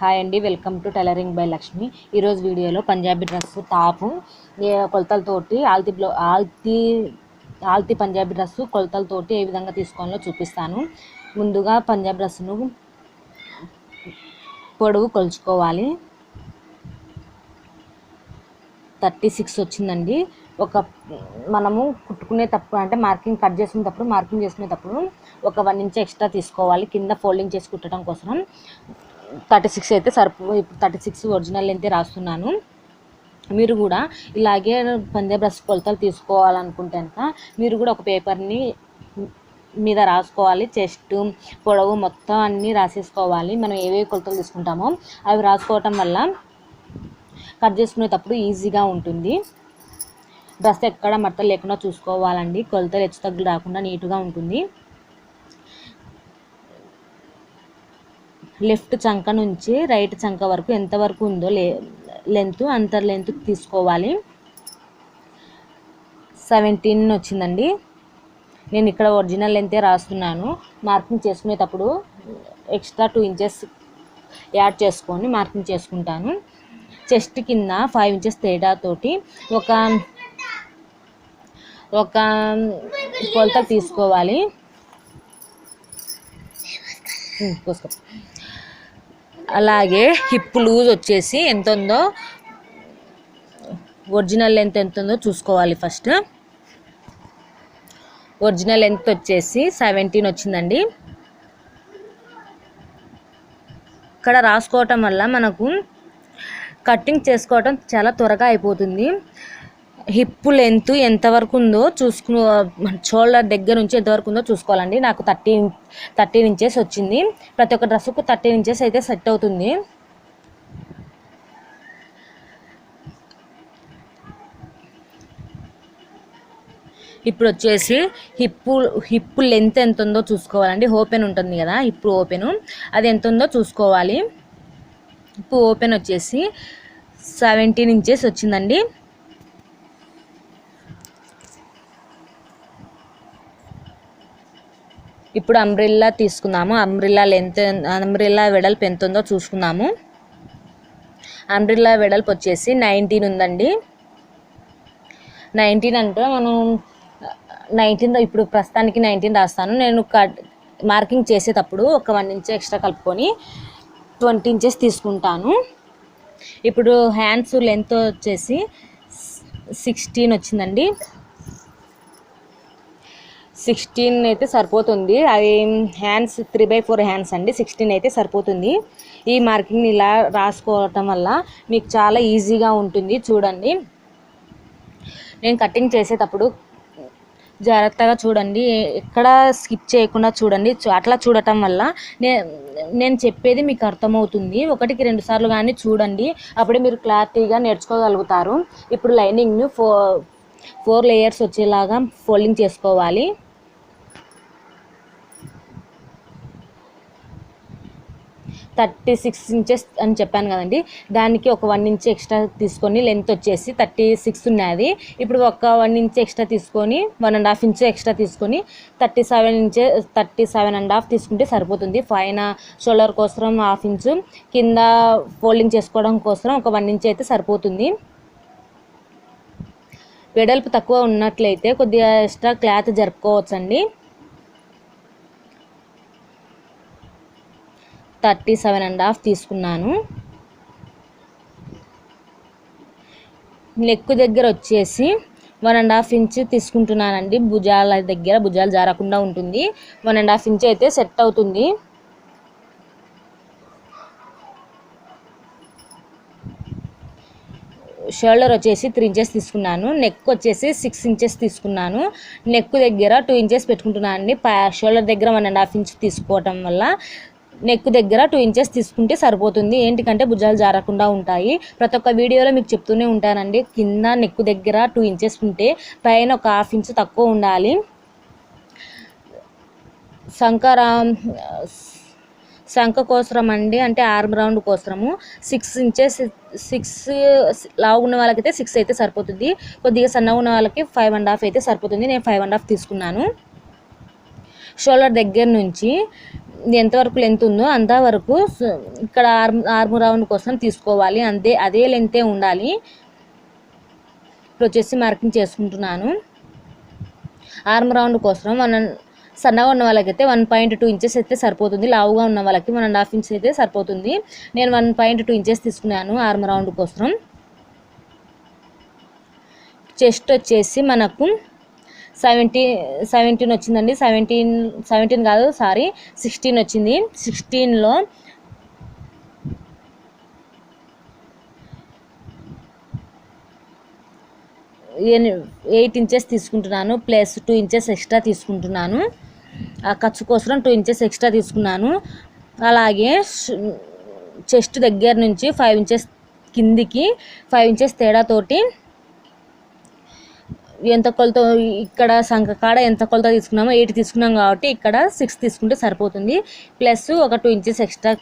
Hi అండి welcome to tailoring by Lakshmi. ఈరోజు వీడియోలో పంజాబీ డ్రెస్ టాపు కొలతలతోటి ఆల్తి బ్లౌ ఆల్తి ఆల్తి పంజాబీ డ్రెస్సు కొలతలతోటి ఏ విధంగా తీసుకోవాలో చూపిస్తాను. ముందుగా పంజాబీ డ్రెస్సును పొడవు కొలుచుకోవాలి. థర్టీ సిక్స్ వచ్చిందండి. ఒక మనము కుట్టుకునేటప్పుడు అంటే మార్కింగ్ కట్ చేసుకునేటప్పుడు మార్కింగ్ చేసుకునేటప్పుడు ఒక వన్ ఇంచ్ ఎక్స్ట్రా తీసుకోవాలి. కింద ఫోల్డింగ్ చేసి కుట్టడం కోసం. థర్టీ సిక్స్ అయితే సరిపో థర్టీ సిక్స్ ఒరిజినల్ అయితే రాస్తున్నాను. మీరు కూడా ఇలాగే పంజాబ్ బ్రష్ కొలతలు తీసుకోవాలనుకుంటే కనుక మీరు కూడా ఒక పేపర్ని మీద రాసుకోవాలి. చెస్ట్ పొడవు మొత్తం అన్నీ రాసేసుకోవాలి. మనం ఏవే కొలతలు తీసుకుంటామో అవి రాసుకోవటం వల్ల కట్ చేసుకునేటప్పుడు ఈజీగా ఉంటుంది. డ్రెస్ ఎక్కడ మడతలు లేకుండా చూసుకోవాలండి. కొలతలు హెచ్చు తగ్గులు రాకుండా నీట్గా ఉంటుంది. లెఫ్ట్ చంక నుంచి రైట్ చంక వరకు ఎంతవరకు ఉందో లే లెంత్ అంత లెంత్ తీసుకోవాలి. సెవెంటీన్ వచ్చిందండి. నేను ఇక్కడ ఒరిజినల్ లెంతే రాస్తున్నాను. మార్కింగ్ చేసుకునేటప్పుడు ఎక్స్ట్రా టూ ఇంచెస్ యాడ్ చేసుకొని మార్కింగ్ చేసుకుంటాను. చెస్ట్ కింద ఫైవ్ ఇంచెస్ తేడాతోటి ఒక ఒక కొలత తీసుకోవాలి. కోసుకో. అలాగే హిప్ లూజ్ వచ్చేసి ఎంత ఉందో ఒరిజినల్ లెంత్ ఎంత ఉందో చూసుకోవాలి ఫస్ట్. ఒరిజినల్ లెంత్ వచ్చేసి సెవెంటీన్ వచ్చిందండి. ఇక్కడ రాసుకోవటం వల్ల మనకు కటింగ్ చేసుకోవటం చాలా త్వరగా అయిపోతుంది. హిప్ లెంత్ ఎంతవరకు ఉందో చూసుకుని షోల్డర్ దగ్గర నుంచి ఎంతవరకు ఉందో చూసుకోవాలండి. నాకు థర్టీన్ థర్టీన్ ఇంచెస్ వచ్చింది. ప్రతి ఒక్క డ్రెస్సుకు థర్టీన్ ఇంచెస్ అయితే సెట్ అవుతుంది. ఇప్పుడు వచ్చేసి హిప్పు హిప్ లెంత్ ఎంత ఉందో చూసుకోవాలండి. ఓపెన్ ఉంటుంది కదా హిప్ ఓపెన్. అది ఎంత ఉందో చూసుకోవాలి. హిప్ ఓపెన్ వచ్చేసి సెవెంటీన్ ఇంచెస్ వచ్చిందండి. ఇప్పుడు అంబ్రిల్లా తీసుకున్నాము అంబ్రిల్లా లెంత్ అంబ్రిల్లా వెడల్పు ఎంత ఉందో చూసుకుందాము. అంబ్రిల్లా వెడల్పు వచ్చేసి నైన్టీన్ ఉందండి. నైన్టీన్ అంటే మనం నైన్టీన్ ఇప్పుడు ప్రస్తుతానికి నైన్టీన్ రాస్తాను. నేను మార్కింగ్ చేసేటప్పుడు ఒక వన్ ఇంచ్ ఎక్స్ట్రా కలుపుకొని ట్వంటీ ఇంచెస్ తీసుకుంటాను. ఇప్పుడు హ్యాండ్స్ లెంత్ వచ్చేసి సిక్స్టీన్ వచ్చిందండి. సిక్స్టీన్ అయితే సరిపోతుంది. అది hands three by four hands అండి. సిక్స్టీన్ అయితే సరిపోతుంది. ఈ మార్కింగ్ ఇలా రాసుకోవటం వల్ల మీకు చాలా ఈజీగా ఉంటుంది. చూడండి. నేను కటింగ్ చేసేటప్పుడు జాగ్రత్తగా చూడండి. ఎక్కడ స్కిప్ చేయకుండా చూడండి. అట్లా చూడటం వల్ల నే నేను చెప్పేది మీకు అర్థమవుతుంది. ఒకటికి రెండు సార్లు కానీ చూడండి. అప్పుడే మీరు క్లారిటీగా నేర్చుకోగలుగుతారు. ఇప్పుడు లైనింగ్ను ఫో ఫోర్ లేయర్స్ వచ్చేలాగా ఫోల్డింగ్ చేసుకోవాలి. థర్టీ సిక్స్ ఇంచెస్ అని చెప్పాను కదండి. దానికి ఒక వన్ ఇంచ్ ఎక్స్ట్రా తీసుకొని లెంత్ వచ్చేసి థర్టీ సిక్స్ ఉన్నది. ఇప్పుడు ఒక వన్ ఇంచ్ ఎక్స్ట్రా తీసుకొని one and half inch extra తీసుకొని thirty seven inch thirty seven and half తీసుకుంటే సరిపోతుంది. పైన షోల్డర్ కోసం హాఫ్ ఇంచు కింద ఫోల్డింగ్ చేసుకోవడం కోసం ఒక వన్ ఇంచ్ అయితే సరిపోతుంది. వెడల్పు తక్కువ ఉన్నట్లయితే కొద్దిగా ఎక్స్ట్రా క్లాత్ జరుపుకోవచ్చండి. థర్టీ సెవెన్ అండ్ హాఫ్ తీసుకున్నాను. నెక్ దగ్గర వచ్చేసి వన్ అండ్ హాఫ్ ఇంచ్ తీసుకుంటున్నానండి. భుజాల దగ్గర భుజాలు జారకుండా ఉంటుంది. వన్ అండ్ హాఫ్ ఇంచ్ అయితే సెట్ అవుతుంది. షోల్డర్ వచ్చేసి త్రీ ఇంచెస్ తీసుకున్నాను. నెక్ వచ్చేసి సిక్స్ ఇంచెస్ తీసుకున్నాను. నెక్ దగ్గర టూ ఇంచెస్ పెట్టుకుంటున్నాను అండి షోల్డర్ దగ్గర వన్ అండ్ హాఫ్ ఇంచ్ తీసుకోవటం వల్ల నెక్ దగ్గర టూ ఇంచెస్ తీసుకుంటే సరిపోతుంది. ఏంటికంటే భుజాలు జారకుండా ఉంటాయి. ప్రతి ఒక్క వీడియోలో మీకు చెప్తూనే ఉంటానండి. కింద నెక్ దగ్గర టూ ఇంచెస్ ఉంటే పైన ఒక హాఫ్ ఇంచ్ తక్కువ ఉండాలి. శంకర శంఖ కోసరం అండి. అంటే ఆర్మ్ రౌండ్ కోసరము. సిక్స్ ఇంచెస్ సిక్స్ లావు ఉన్న వాళ్ళకైతే సిక్స్ అయితే సరిపోతుంది. కొద్దిగా సన్నగా ఉన్న వాళ్ళకి ఫైవ్ అండ్ హాఫ్ అయితే సరిపోతుంది. నేను ఫైవ్ అండ్ హాఫ్ తీసుకున్నాను. షోల్డర్ దగ్గర నుంచి ఎంతవరకు లెంత్ ఉందో అంతవరకు ఇక్కడ ఆర్మ్ ఆర్మ్ రౌండ్ కోసం తీసుకోవాలి. అంతే అదే లెంతే ఉండాలి. ఇప్పుడు వచ్చేసి మార్కింగ్ చేసుకుంటున్నాను. ఆర్మ్ రౌండ్ కోసం మనం సన్నగా ఉన్న వాళ్ళకైతే వన్ పాయింట్ టూ ఇంచెస్ అయితే సరిపోతుంది. లావుగా ఉన్న వాళ్ళకి వన్ అండ్ హాఫ్ ఇంచెస్ అయితే సరిపోతుంది. నేను వన్ పాయింట్ టూ ఇంచెస్ తీసుకున్నాను ఆర్మ్ రౌండ్ కోసం. చెస్ట్ వచ్చేసి మనకు సెవెంటీ సెవెంటీన్ వచ్చిందండి. సెవెంటీన్ సెవెంటీన్ కాదు సారీ సిక్స్టీన్ వచ్చింది. సిక్స్టీన్లో ఎయిట్ ఇంచెస్ తీసుకుంటున్నాను ప్లస్ టూ ఇంచెస్ ఎక్స్ట్రా తీసుకుంటున్నాను. ఆ ఖర్చు కోసం టూ ఇంచెస్ ఎక్స్ట్రా తీసుకున్నాను. అలాగే చెస్ట్ దగ్గర నుంచి ఫైవ్ ఇంచెస్ కిందికి ఫైవ్ ఇంచెస్ తేడాతోటి ఎంత కొలత ఇక్కడ సంఖ కాడ ఎంత కొలత తీసుకున్నామో ఎయిట్ తీసుకున్నాం కాబట్టి ఇక్కడ సిక్స్ తీసుకుంటే సరిపోతుంది. ప్లస్ ఒక టూ ఇంచెస్ ఎక్స్ట్రా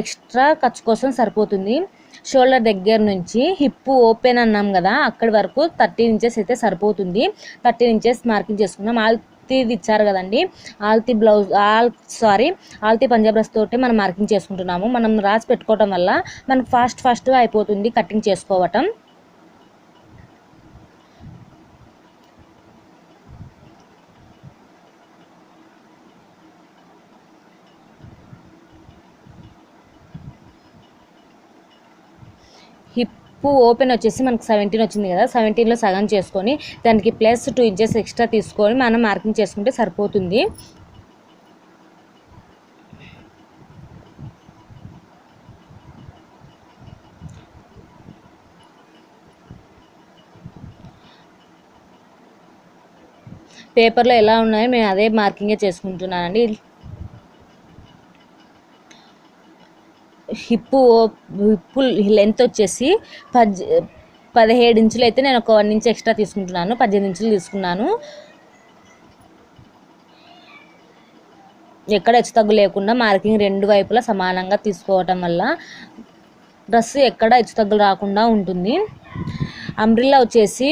ఎక్స్ట్రా ఖర్చు కోసం సరిపోతుంది. షోల్డర్ దగ్గర నుంచి హిప్ ఓపెన్ అన్నాం కదా అక్కడి వరకు థర్టీన్ ఇంచెస్ అయితే సరిపోతుంది. థర్టీన్ ఇంచెస్ మార్కింగ్ చేసుకున్నాం. ఆల్తీది ఇచ్చారు కదండి ఆల్తీ బ్లౌజ్ ఆల్ సారీ ఆల్తీ పంజాబ్ డ్రెస్ తోటి మనం మార్కింగ్ చేసుకుంటున్నాము. మనం రాసి పెట్టుకోవటం వల్ల మనకు ఫాస్ట్ ఫాస్ట్గా అయిపోతుంది కటింగ్ చేసుకోవటం. హిప్ ఓపెన్ వచ్చేసి మనకు సెవెంటీన్ వచ్చింది కదా సెవెంటీన్లో సగం చేసుకొని దానికి ప్లస్ టూ ఇంచెస్ ఎక్స్ట్రా తీసుకొని మనం మార్కింగ్ చేసుకుంటే సరిపోతుంది. పేపర్లో ఎలా ఉన్నాయో మేము అదే మార్కింగే చేసుకుంటున్నానండి. హిప్ హిప్పు లెంత్ వచ్చేసి పద్ పదిహేడు ఇంచులు అయితే నేను ఒక వన్ ఇంచ్ ఎక్స్ట్రా తీసుకుంటున్నాను. పద్దెనిమిది ఇంచులు తీసుకున్నాను. ఎక్కడ హెచ్చు తగ్గు లేకుండా మార్కింగ్ రెండు వైపులా సమానంగా తీసుకోవటం వల్ల డ్రెస్ ఎక్కడ హెచ్చు తగ్గులు రాకుండా ఉంటుంది. అంబ్రిల్లా వచ్చేసి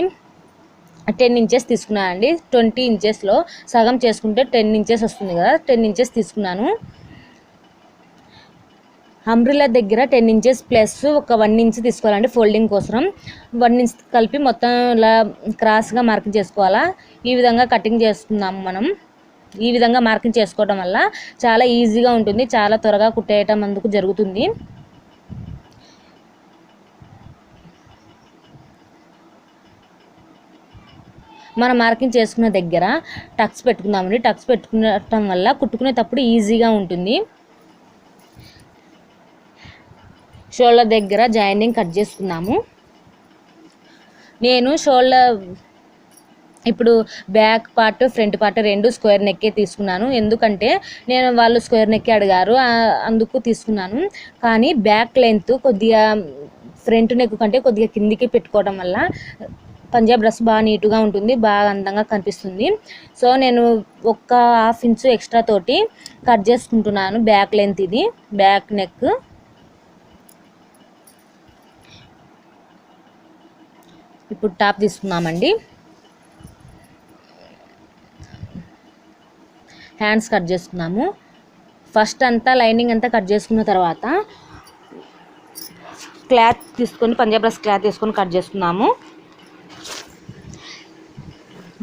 టెన్ ఇంచెస్ తీసుకున్నానండి. ట్వంటీ ఇంచెస్లో సగం చేసుకుంటే టెన్ ఇంచెస్ వస్తుంది కదా టెన్ ఇంచెస్ తీసుకున్నాను. అంబ్రిలా దగ్గర టెన్ ఇంచెస్ ప్లస్ ఒక వన్ ఇంచ్ తీసుకోవాలండి ఫోల్డింగ్ కోసం. వన్ ఇంచ్ కలిపి మొత్తం ఇలా క్రాస్గా మార్కింగ్ చేసుకోవాలా? ఈ విధంగా కటింగ్ చేసుకుందాము మనం. ఈ విధంగా మార్కింగ్ చేసుకోవడం వల్ల చాలా ఈజీగా ఉంటుంది చాలా త్వరగా కుట్టేయటం అందుకు జరుగుతుంది. మనం మార్కింగ్ చేసుకున్న దగ్గర టక్స్ పెట్టుకుందామండి. టక్స్ పెట్టుకునటం వల్ల కుట్టుకునేటప్పుడు ఈజీగా ఉంటుంది. షోల్డర్ దగ్గర జాయినింగ్ కట్ చేసుకున్నాము నేను షోల్డర్ ఇప్పుడు బ్యాక్ పార్ట్ ఫ్రంట్ పార్ట్ రెండు స్క్వేర్ నెక్కే తీసుకున్నాను. ఎందుకంటే నేను వాళ్ళు స్క్వేర్ నెక్కే అడిగారు అందుకు తీసుకున్నాను. కానీ బ్యాక్ లెంత్ కొద్దిగా ఫ్రంట్ నెక్ కంటే కొద్దిగా కిందికి పెట్టుకోవడం వల్ల పంజాబ్ డ్రెస్ బాగా నీట్గా ఉంటుంది బాగా అందంగా కనిపిస్తుంది. సో నేను ఒక్క హాఫ్ ఇంచు ఎక్స్ట్రా తోటి కట్ చేసుకుంటున్నాను బ్యాక్ లెంత్ ఇది బ్యాక్ నెక్. ఇప్పుడు టాప్ తీసుకున్నామండి హ్యాండ్స్ కట్ చేసుకున్నాము ఫస్ట్ అంతా లైనింగ్ అంతా కట్ చేసుకున్న తర్వాత క్లాత్ తీసుకొని పంజాబ్ డ్రెస్ క్లాత్ తీసుకొని కట్ చేసుకున్నాము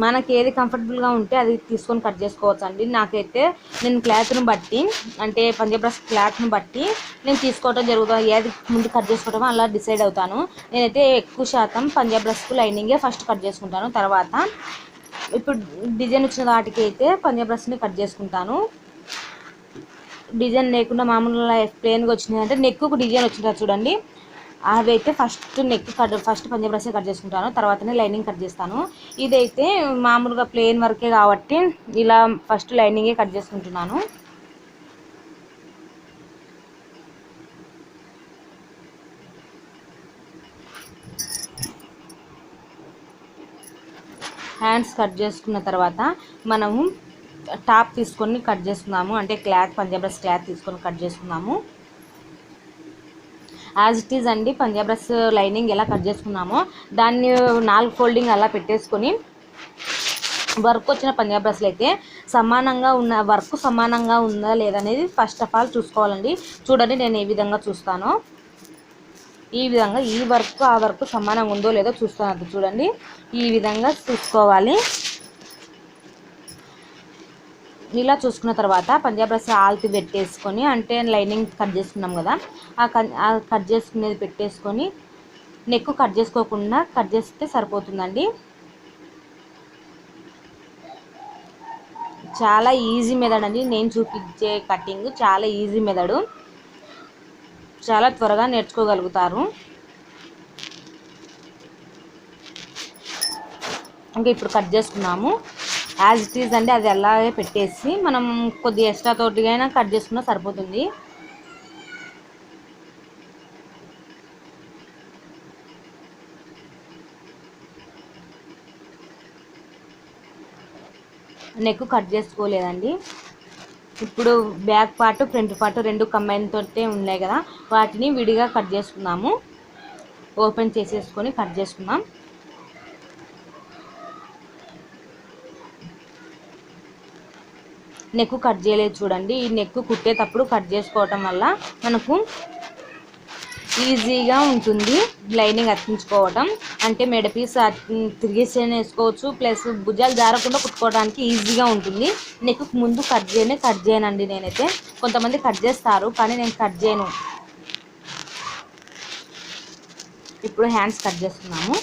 మనకి ఏది కంఫర్టబుల్గా ఉంటే అది తీసుకొని కట్ చేసుకోవచ్చు అండి నాకైతే నేను క్లాత్ను బట్టి అంటే పంజాబ్ డ్రెస్ క్లాత్ను బట్టి నేను తీసుకోవడం జరుగుతుంది. ఏది ముందు కట్ చేసుకోవటం అలా డిసైడ్ అవుతాను. నేనైతే ఎక్కువ శాతం పంజాబ్ డ్రెస్కు లైనింగే ఫస్ట్ కట్ చేసుకుంటాను. తర్వాత ఇప్పుడు డిజైన్ వచ్చిన వాటికి అయితే పంజాబ్ డ్రెస్ని కట్ చేసుకుంటాను. డిజైన్ లేకుండా మామూలుగా ప్లెయిన్గా వచ్చినాయి అంటే నెక్కు డిజైన్ వచ్చిందా చూడండి. అవి అయితే first neck cut first Punjab dress cut చేసుకుంటాను. తర్వాతనే లైనింగ్ కట్ చేస్తాను. ఇదైతే మామూలుగా ప్లెయిన్ వర్కే కాబట్టి ఇలా ఫస్ట్ లైనింగే కట్ చేసుకుంటున్నాను. హ్యాండ్స్ కట్ చేసుకున్న తర్వాత మనము టాప్ తీసుకొని కట్ చేసుకుందాము. అంటే క్లాత్ పంజాబ్రస్ డ్రెస్ క్లాత్ తీసుకొని కట్ చేసుకుందాము. యాజ్ ఇట్ ఈజ్ అండి పంజాబ్ డ్రెస్ లైనింగ్ ఎలా కట్ చేసుకున్నామో దాన్ని నాలుగు ఫోల్డింగ్ అలా పెట్టేసుకొని వర్క్ వచ్చిన పంజాబ్ డ్రెస్లు అయితే సమానంగా ఉన్న వర్క్ సమానంగా ఉందా లేదనేది ఫస్ట్ ఆఫ్ ఆల్ చూసుకోవాలండి. చూడండి నేను ఏ విధంగా చూస్తానో. ఈ విధంగా ఈ వర్క్ ఆ వర్క్ సమానంగా ఉందో లేదో చూస్తాను. చూడండి ఈ విధంగా చూసుకోవాలి. ఇలా చూసుకున్న తర్వాత పంజాబ్ డ్రెస్ ఆల్తి పెట్టేసుకొని అంటే లైనింగ్ కట్ చేసుకున్నాం కదా ఆ కట్ ఆ కట్ చేసుకునేది పెట్టేసుకొని నెక్ కట్ చేసుకోకుండా కట్ చేస్తే సరిపోతుందండి. చాలా ఈజీ మెథడ్ అండి. నేను చూపించే కటింగ్ చాలా ఈజీ మెథడు. చాలా త్వరగా నేర్చుకోగలుగుతారు. ఇంకా ఇప్పుడు కట్ చేసుకున్నాము. యాజ్ ఇట్ ఈజ్ అంటే అది అలాగే పెట్టేసి మనం కొద్ది ఎక్స్ట్రా తోటిగా అయినా కట్ చేసుకున్నా సరిపోతుంది. నెక్ కట్ చేసుకోలేదండి. ఇప్పుడు బ్యాక్ పార్ట్ ఫ్రంట్ పార్ట్ రెండు కంబైన్ తోటే ఉన్నాయి కదా వాటిని విడిగా కట్ చేసుకున్నాము ఓపెన్ చేసేసుకొని కట్ చేసుకున్నాం నెక్ కట్ చేయలేదు చూడండి. ఈ నెక్ కుట్టేటప్పుడు కట్ చేసుకోవటం వల్ల మనకు ఈజీగా ఉంటుంది లైనింగ్ అతికించుకోవటం. అంటే మెడ పీస్ తిరిగేసేనే వేసుకోవచ్చు. ప్లస్ భుజాలు జారకుండా కుట్టుకోవడానికి ఈజీగా ఉంటుంది. నెక్ ముందు కట్ చేయనే కట్ చేయనండి నేనైతే. కొంతమంది కట్ చేస్తారు కానీ నేను కట్ చేయను. ఇప్పుడు హ్యాండ్స్ కట్ చేస్తున్నాము.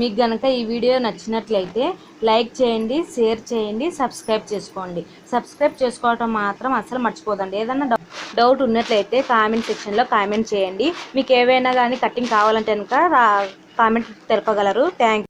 మీకు గనక ఈ వీడియో నచ్చినట్లయితే లైక్ చేయండి షేర్ చేయండి సబ్స్క్రైబ్ చేసుకోండి. సబ్స్క్రైబ్ చేసుకోవటం మాత్రం అసలు మర్చిపోదండి. ఏదన్నా డౌట్ ఉన్నట్లయితే కామెంట్ సెక్షన్లో కామెంట్ చేయండి. మీకు ఏవైనా కానీ కటింగ్ కావాలంటే కనుక కామెంట్ తెలపగలరు. థ్యాంక్